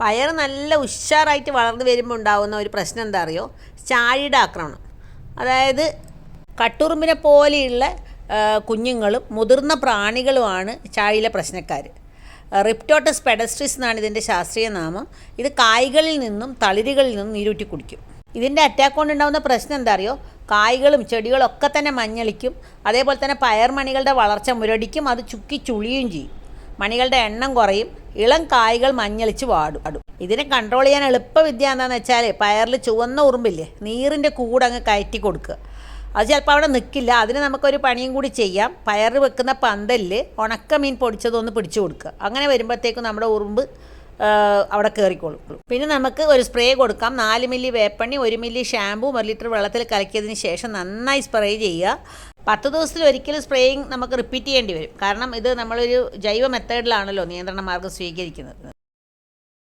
പയർ നല്ല ഉഷാറായിട്ട് വളർന്നു വരുമ്പോൾ ഉണ്ടാകുന്ന ഒരു പ്രശ്നം എന്താ അറിയോ? ചാഴിയുടെ ആക്രമണം. അതായത് കട്ടുറുമ്പിനെ പോലെയുള്ള കുഞ്ഞുങ്ങളും മുതിർന്ന പ്രാണികളുമാണ് ചാഴിയിലെ പ്രശ്നക്കാർ റിപ്റ്റോട്ടസ് പെഡസ്ട്രിസ് എന്നാണ് ഇതിന്റെ ശാസ്ത്രീയ നാമം. ഇത് കായ്കളിൽ നിന്നും തളിരുകളിൽ നിന്നും നീരൂറ്റി കുടിക്കും. ഇതിന്റെ അറ്റാക്ക് കൊണ്ടുണ്ടാകുന്ന പ്രശ്നം എന്താ അറിയോ? കായ്കളും ചെടികളും ഒക്കെ തന്നെ മഞ്ഞളിക്കും. അതേപോലെ തന്നെ പയർമണികളുടെ വളർച്ച മുരടിക്കും. അത് ചുക്കി ചുളിയും ചെയ്യും. മണികളുടെ എണ്ണം കുറയും. ഇളം കായ്കൾ മഞ്ഞളിച്ച് വാടും. ഇതിനെ കൺട്രോൾ ചെയ്യാൻ എളുപ്പ വിദ്യ എന്താണെന്ന് വെച്ചാൽ പയറിൽ ചുവന്ന ഉറുമ്പില്ലേ നീറിന്റെ കൂടെ അങ്ങ് കയറ്റി കൊടുക്കുക. അത് ചിലപ്പോൾ അവിടെ നിൽക്കില്ല അതിന് നമുക്കൊരു പണിയും കൂടി ചെയ്യാം. പയർ വെക്കുന്ന പന്തലിൽ ഉണക്ക മീൻ പൊടിച്ചതൊന്ന് പിടിച്ചു കൊടുക്കുക. അങ്ങനെ വരുമ്പോഴത്തേക്കും നമ്മുടെ ഉറുമ്പ് അവിടെ കയറിക്കോളും പിന്നെ നമുക്ക് ഒരു സ്പ്രേ കൊടുക്കാം. നാല് മില്ലി വേപ്പണ്ണി ഒരു മില്ലി ഷാമ്പൂ ഒരു ലിറ്റർ വെള്ളത്തിൽ കലക്കിയതിന് ശേഷം നന്നായി സ്പ്രേ ചെയ്യുക. പത്ത് ദിവസത്തിൽ ഒരിക്കലും സ്പ്രേയിങ് നമുക്ക് റിപ്പീറ്റ് ചെയ്യേണ്ടി വരും. കാരണം ഇത് നമ്മളൊരു ജൈവ മെത്തേഡിലാണല്ലോ നിയന്ത്രണ മാർഗം സ്വീകരിക്കുന്നത്.